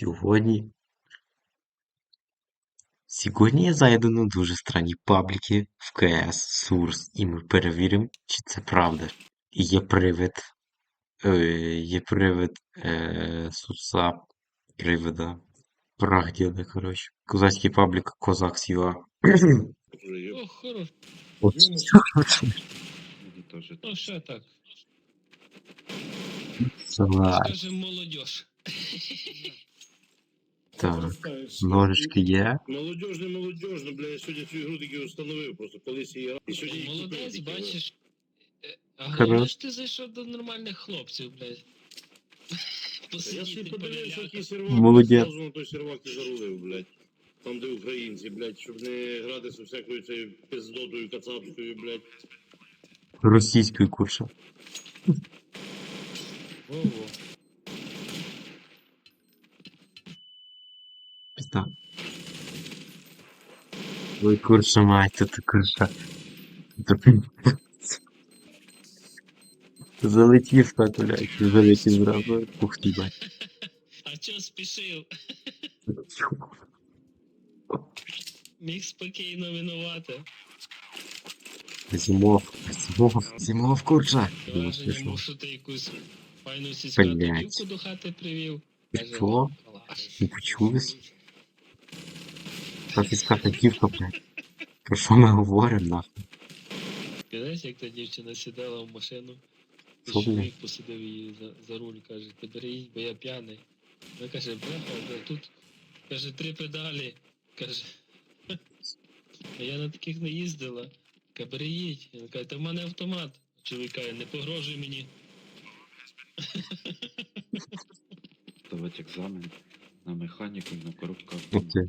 Сьогодні. Сьогодні я зайду на дуже странні пабліки в КС Source, і ми перевіримо, чи це правда. І є привид. Е, є привид е, Суса привида. Прагдіда, коротше. Козацький паблік. О, хорош. Мені теж. Ну, ще так. Скажем, молодіж. Так. Ножички є. Молодежне, молодежне, бля, я сьогодні цю ігру таки установив, просто колись її грав. І сьогодні Молодець, купив бачиш. Е, А головне ж ти зайшов до нормальних хлопців, блядь. Та Я Посидіти, собі подивився, який сервак, Молодець. зразу на той сервак і зарулив, блядь. Там, де українці, блядь, щоб не гратися всякою цією пиздотою, кацапською, блядь. Російською курша. Во-во. Пизда. Ой, курша мать, тут курша. Залетів так, блядь, залетів зразу. Ух ти, бать. А чо спішив? Міг спокійно винувати. Зимов, зимов, зимов, курша. Було Каже, смішно. що ти якусь файну сільську до хати привів. Що? Не почулись? Ската дівка, блядь. Про що ми говоримо, нахуй? Знаєш, як та дівчина сідала в машину, і Що, чоловік посадив її за, за руль, каже, ти бери їдь, бо я п'яний. Вона каже, бляха, бля, тут каже, три педалі. Каже. А я на таких не їздила. Каже, бери їдь. Він каже, та в мене автомат. Чоловік каже, не погрожуй мені. Давати екзамен на механіку і на коробку Окей.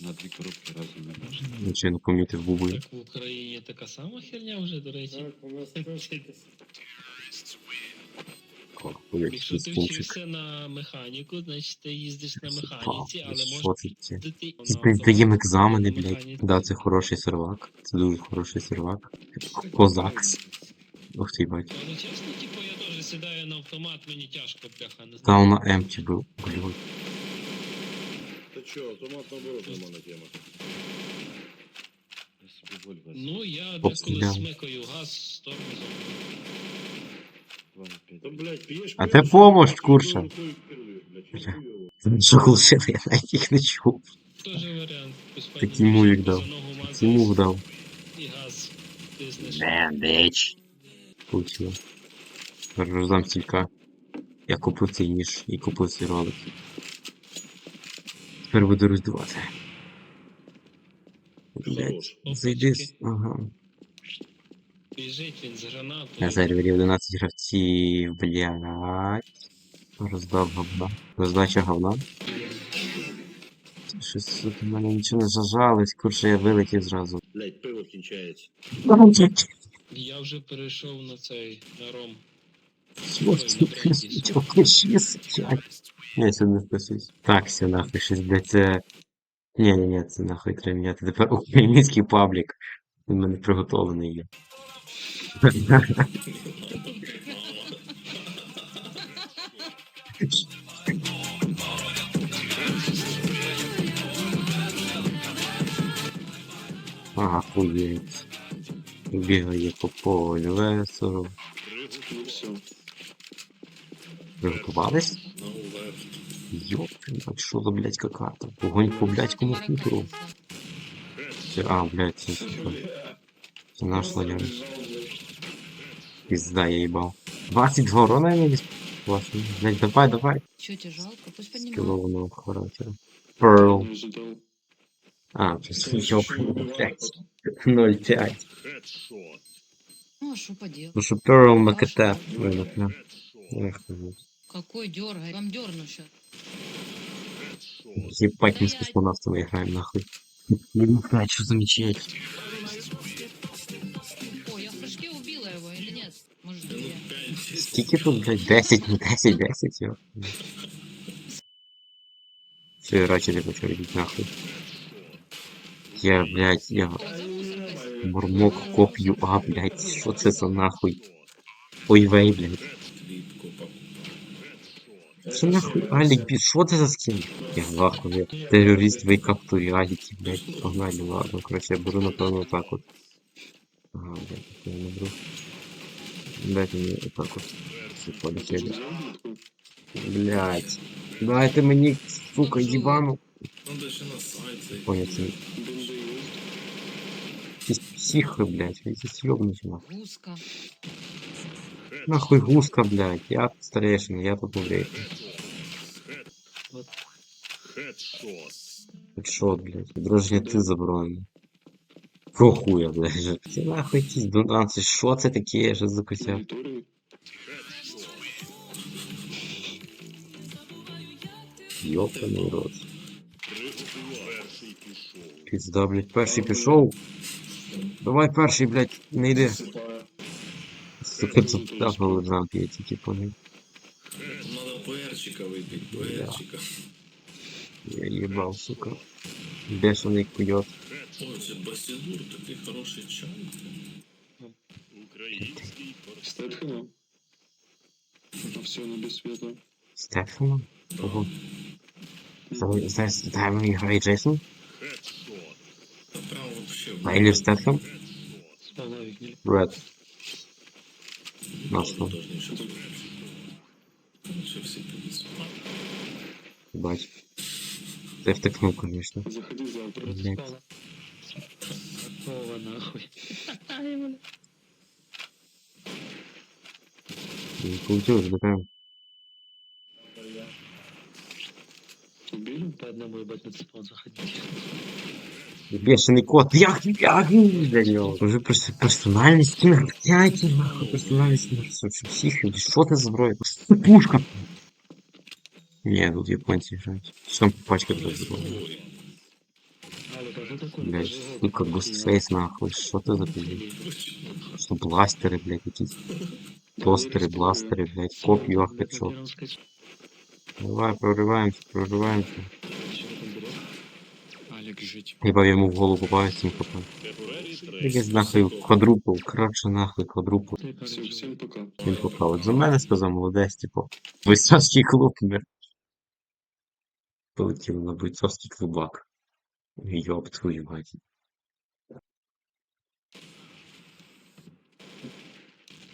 На дві коробки разом не можна. Не помітив бубою. Так в Україні така сама херня вже, до речі. Так, у нас теж. Якщо ти вчився на механіку, значить ти їздиш на механіці, але це? Ти, здаємо екзамени, блядь. Да, це хороший сервак. Це дуже хороший сервак. Козакс. Ух ти, бать. Але чесно, типу, я теж сідаю на автомат, мені тяжко, бляха, не знаю. Там на емті був. Блядь. Та автомат наоборот нормальна тема. Ну, я деколи смикаю газ з тормозом. Та, блядь, п'єш А ти курша. рукою що глушили, я навіть їх не чув. Теж варіант. Такий мувік дав. Такий мув дав. І газ тиснеш. Бендич. Получило. Роздам стілька. Я купив цей ніж і купив цей ролик. Тепер буду роздавати. Блять, зайди. з- Ага. Біжить він з гранатою. На сервері 11 гравців, блять. Роздав говна. Роздача говна. Щось тут у мене нічого не зажалось, курше я вилетів зразу. Блядь, пиво кінчається. Я вже перейшов на цей, на ром. Алкаші сюди не вписуюсь. Так, все нахуй, щось, блядь, це... Ні, ні, ні, це нахуй треба міняти. Тепер український паблік. В мене приготовлений є. Охуєть. Бігає по полю весело. Приготувались? Ёп, твою, що за блядська карта? Огонь по блядському хутору. Це, а, блядь, це, типа, це наш лагерь. Пизда, я ебал. 22 урона я не Классно. Блядь, давай, давай. Чё тебе жалко? Пусть поднимает. Скиллованного характера. Перл. А, просто ёб, блядь. 0,5. Ну, а что поделать? Ну что Перл на КТ рынок, да. Эх. Какой дергай? Вам дерну сейчас. Ебать, мы с космонавтами играем, нахуй. Не блядь, что за мечеть? О, я в прыжке убила его или нет? Может, друзья? Скільки тут, блядь, 10, не 10, 10, йо. Все, рачили почали йдіть нахуй. Я, блядь, я мурмок коп'ю, а, блядь, що це за нахуй? Ой, вей, блядь. Що нахуй, Алік, бі- що це за скін? Я в ахуї. Терорист в каптурі, Аліки, блядь, погнали, ладно, короче, я беру, напевно, так от. Ага, блядь, я не беру. Дайте мені отак от. Все, полетели. Блядь. Дайте мені, сука, їбану. Надо ще на сайт зайти. Понял, це якісь психи, блядь, ви здесь ёбнуті, нахуй. Нахуй гуска, блядь, я старейшина, я тут еврей. Хедшот, блядь, відродження ти заборонений. Про хуя, блядь. Це нахуй якісь донанси, що це таке, що за котя? Ёбаний рот. Пізда, блядь, перший пішов. Давай перший, блядь, не йди. Сука, це так голодранки, я тільки понял. Надо перчика випити, перчика. Я їбав, сука. Бешений куйот. Ой, це Басідур, такий хороший чай. Стэтхэма. А все, на без света. Стефана? Ого. Знаєш, знаєш, він грає Джейсон? Та прям вообще. Тайлер Стефан? Ред. Спати. Бач. Ти втикнув, конечно. Заходи завтра. Блядь. спала. Какого нахуй? Не получилось, да прям. Убили? По одному ебать на спал заходить. Бешеный кот, як, як для нього? Уже просто персональність нахуй, нахуй, персональність нахуй, психи, що ти за зброя? Просто пушка. Не, тут японці грають. Що там пачка для зброї? Ой, Але кажу такое. Блять, сука, густфейс нахуй, що це за пиздец? Що бластери, блять, якісь тостери, бластери, блять, копію ахпетшот. Давай, прориваємося, прориваємося. Хіба я йому в голову попав цим хопом. Якийсь нахуй квадрупл, коротше нахуй квадрупл. Все, всем пока. Він за мене сказав молодець, типу. Бойцовський клуб не. Полетів на бойцовський клубак. Йоп твою мать.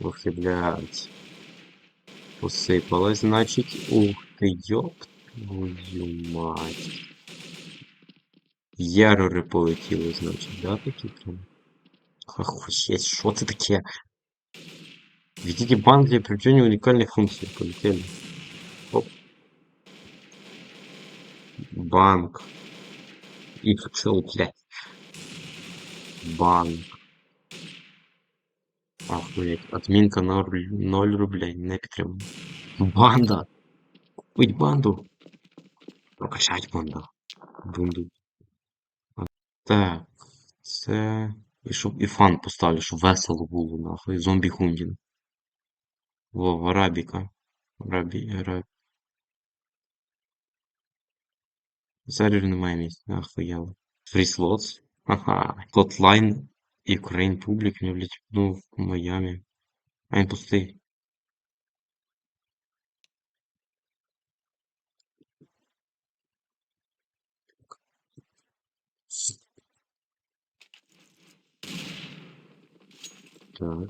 Ух ти, блядь. Посипалось, значить. Ух ти, йоп твою мать. Ярори полетіли, значить, да, такі прям? Охуеть, що це таке? Введите банк для привлечения уникальных функций. Полетели. Оп. Банк. И хотел, блядь. Банк. Ах, блядь, админка 0, 0 рублей, не підтримую. Банда! Купить банду! Прокачать банду. Бунду. Так, це... І щоб і фан поставлю, щоб весело було, нахуй. Зомбі хундін. Во, арабіка. Арабі, араб. Зараз немає місця, ахуєло. Slots. Ага. І Ukraine Public, я, блядь, ну, в Майамі. А він пустий. Так.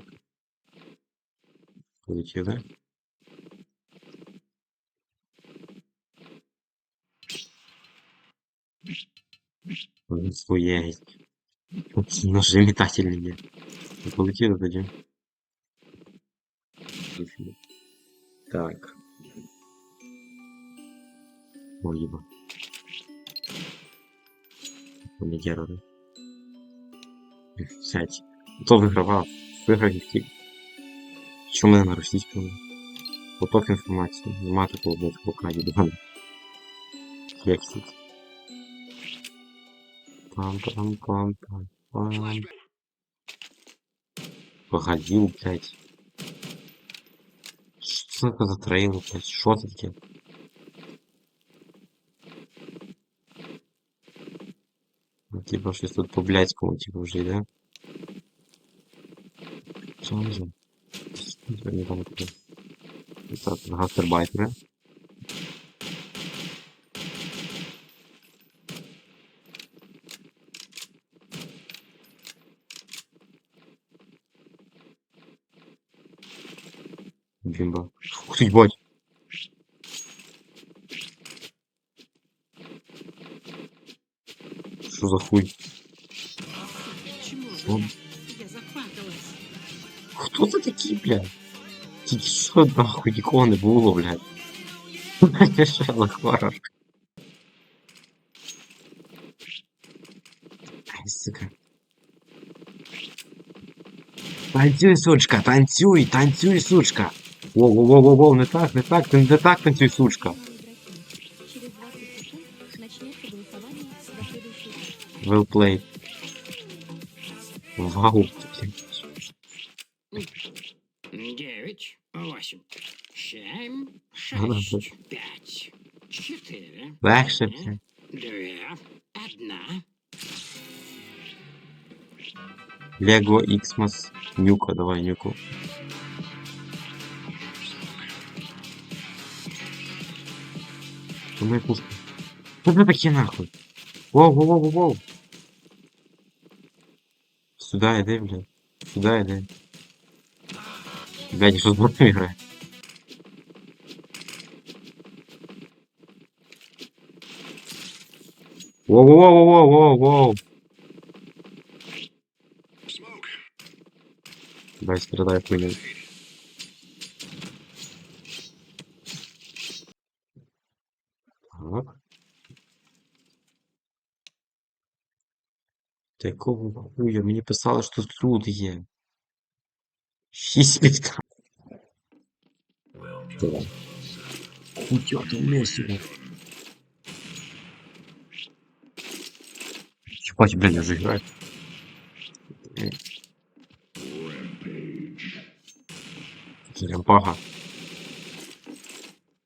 Полетіли. Він своє геть. Тут Ножи метательні є. Ну, Полетіли тоді. Пішли. Так. Ой, їба. Вони герори. Сядь. Хто вигравав? Втік. Що мене на російському? Поток інформації. Нема такого блядь, блокаді до мене. Ексит. пам пам пам пам пам Погодил, блядь. Что это за трейл, блядь? Что это таке? Ну, типа, щось тут по блядському, типа, вже йде. Сонзо. Гастербайтери. Бімба. Ух ты, ебать! Что за хуй? Почему? Хто це такі, блядь? Тільки що нахуй нікого не було, блядь. Шерлок хоррор. Ай, сука. Танцюй, сучка, танцюй, танцюй, сучка. Воу, воу, воу, воу, воу, не так, не так, не так танцюй, сучка. Через 20 секунд начнется голосование за следующий этап. Well played. Вау, блядь. Девять, восемь, семь, Ага, шесть, пять, четыре, Легше, две, одна. Лего Xmas. Нюка, давай, нюку. Что моя пушка? Что это такие нахуй? Воу, воу, воу, воу, воу. Сюда иди, блядь. Сюда иди. Блядь, что с ботом играет? Воу, воу, воу, воу, воу, воу. Дай страдай хуйня. Так. Та якого хуя? Мені писали, що тут є. Шість півта. Хуя там месиво. Ебать, блин, я же играю. Ремпага.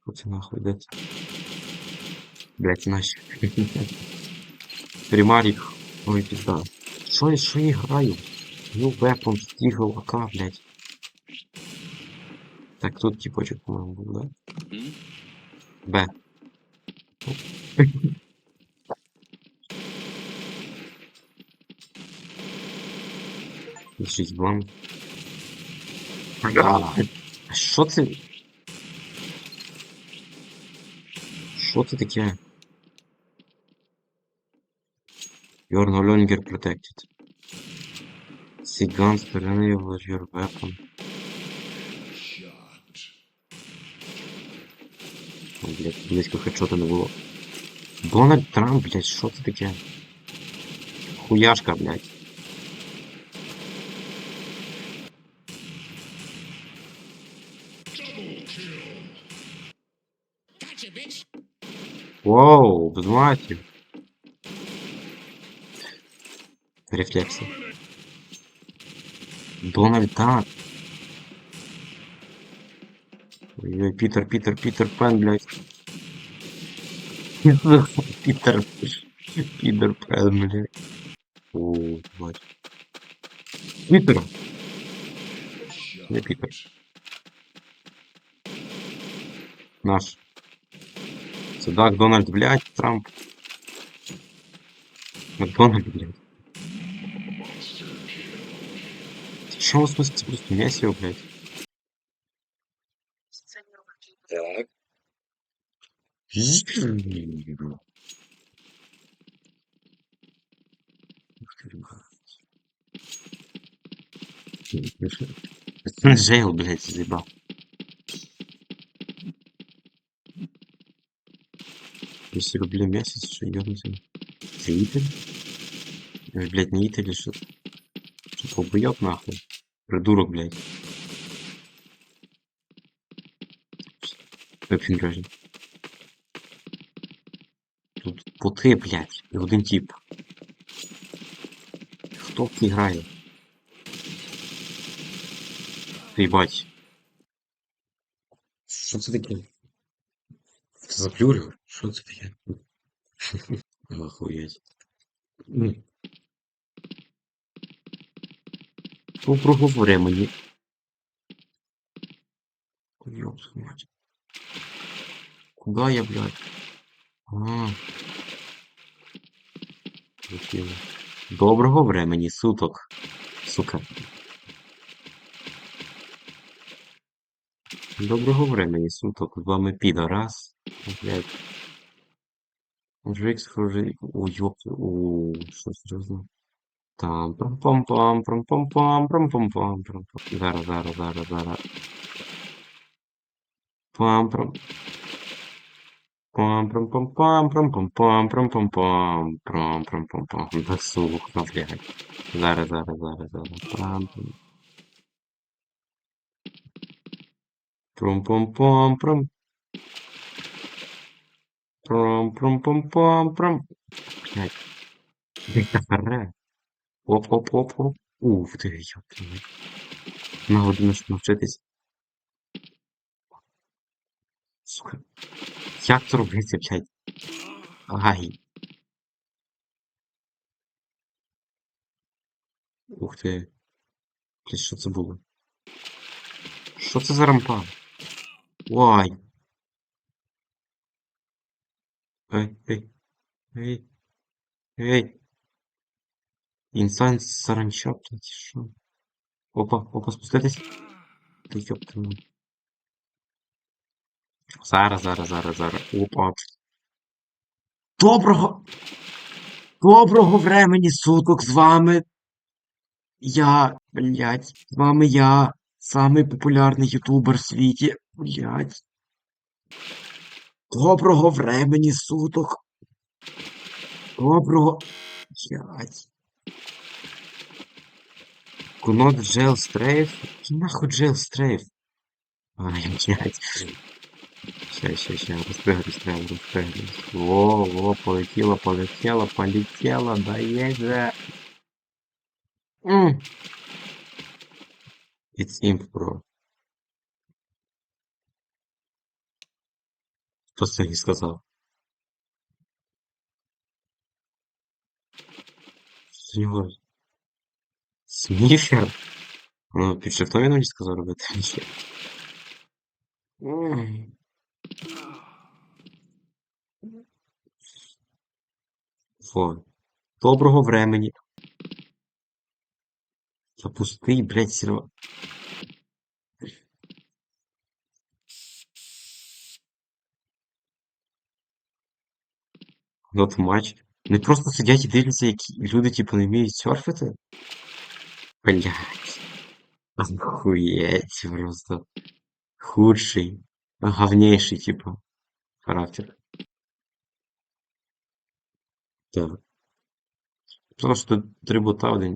Хоть нахуй дать. Блять, нафиг. Примарик. Ой, пизда. Что я, что я играю? Ну, вепон, стигл, АК, блять. Так, тут типочек, по-моему, был, да? Б. Шість блам. А що це? Що це таке? You're no longer protected. See guns your weapon. Блядь, близько хедшота не було. Дональд Трамп, блядь, що це таке? Хуяшка, блядь. Воу, без матів. Рефлекси. Дональд Трамп. Питер, Питер, Питер Пен, блядь. Питер, Питер Пен, блядь. О, блядь. Питер. Не Питер. Наш. Судак Дональд, блядь, Трамп. Макдональд, блядь. Что в смысле, просто месиво, блядь? Жейл, блядь, заебал. Если рублей в месяц, что ёбнуться? Это Италь? Ой, блядь, не Италь, что? Что, убьет нахуй? Придурок, блядь. Вепіндрежі. Тут боти, блядь, і один тип. Хто в це грає? Ти бать. Що це таке? Це заплюрив? Що це таке? Охуєть. Ну, проговори мені. Ёб твою мать. Куда я, блядь? А. Зачем? Доброго времени суток. Сука. Доброго времени суток, з вами Підорас. Блядь. Джекс хоже. О, ёпта. О, що серйозно? Там прам пам пам прам пам пам прам пам пам прам пам Зараз, зараз, зараз, зараз. Пам прам. Пам прам пам пам прам пам пам прам пам пам прам прам пам пам Да сука, блядь. Зараз, зараз, зараз, зараз. Прам прам. Пром пом пом пром. Пром пром пом пом пром. Та. Оп, оп, оп, оп. Ух ти, ёпта. На годину ж навчитись. Сука. Як це робиться, блядь? Ай. Ух ти. Блядь, що це було? Що це за рампа? Ой. Ей, ей. Ей. Ей. Інсан саранча, блядь, що? Опа, опа, спуститись. Ти ёпта. Зараз, зараз, зараз, зараз. Опа. Доброго. Доброго времені суток з вами. Я, блядь, з вами я, самий популярний ютубер в світі. Блядь. Доброго времені суток. Доброго. Блядь. Кунот Джел Стрейф? Нахуй Джел Стрейф? Ай, блядь. Ща, ща, ща, розпрягаюсь, треба розпрягаюсь. Во, во, полетіло, полетіло, полетіло, да є же. М. It's imp, bro. Хто це їй сказав? Серйозно? Сміфер? Ну, під шрифтом він мені сказав робити. Ні. Ой. Во. Доброго времени. Запусти, блядь, серва. Not матч. Не просто сидять і дивляться, які люди, типу, не вміють серфити. Блядь. Охуеть просто. Худший. Говнейший, типу. Характер. Так. Тому що три бота.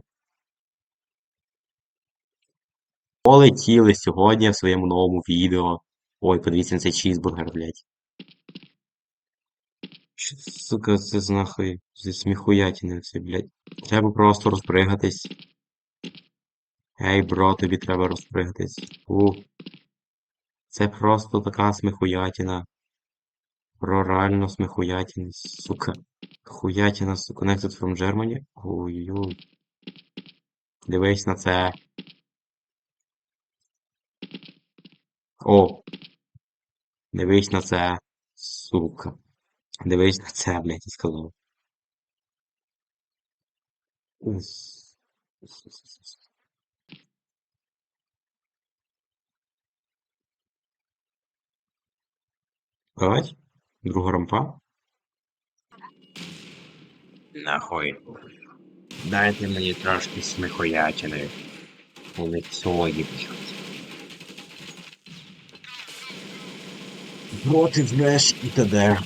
Полетіли сьогодні в своєму новому відео. Ой, подивіться на цей чізбургер, блядь. Що, сука, це з нахуй зі сміхуятини це, блядь. Треба просто розпригатись. Ей, бро, тобі треба розпригатись. У. Це просто така сміхуятина. Бро, реально сміхуятина, сука. Хуятина, сука. Connected from Germany. Ой-ой. Дивись на це. О. Дивись на це. Сука. Дивись на це, блядь, я сказав. Ус. Давай. Друга рампа. Нахуй. Дайте мені трошки сміхоятини. У лицої, блядь. Проти флеш і т.д.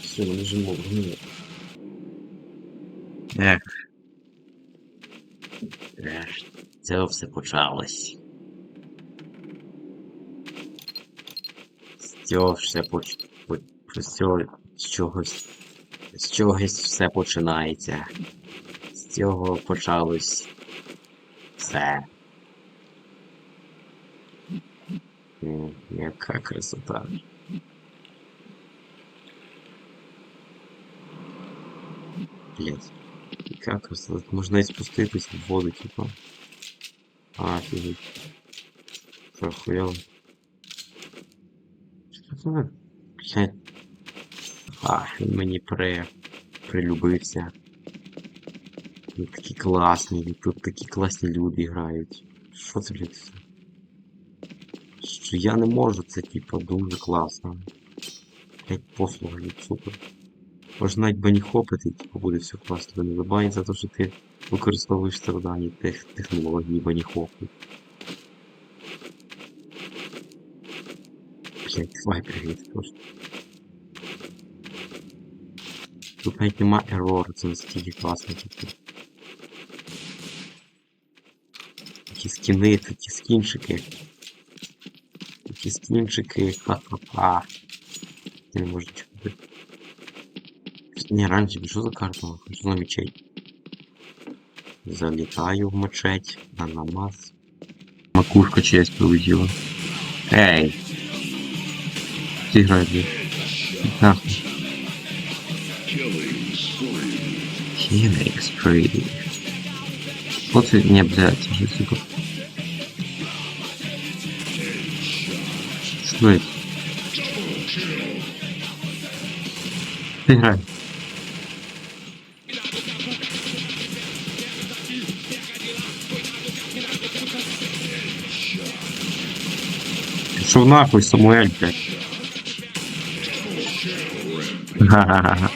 Все, не гні. Ех. Ех, це все почалось. З цього все поч... З цього... З чогось... З чогось все починається. З цього почалось все. Яка красота. Блять. Яка красота. Можна і спуститись в воду, типа. А, офігеть. Що? Що це? Блять. А, він мені при... прилюбився. Він такий класний, тут такі класні люди грають. Що це, блядь? все? що я не можу, це типа дуже класно. Як послуга від супер. Можна навіть баніхопити, типу буде все класно. Тебе не забанять за те, що ти використовуєш стародавні тех, технології баніхопу. Блять, давай привіт просто. Тут навіть нема ерору, це настільки класно, типу. Такі скіни, такі скінчики. Такі скінчики, ха-ха-ха. Я не можу чути. Не, раніше, що за карта? Що на мечеть? Залітаю в мечеть на намаз. Макушка честь полетіла. Ей! Зіграй, блядь. Нахуй. Killing spree. Вот и не, блядь, уже сука. Что это? Играй. Пішов нахуй, Самуэль, блядь. Ха-ха-ха.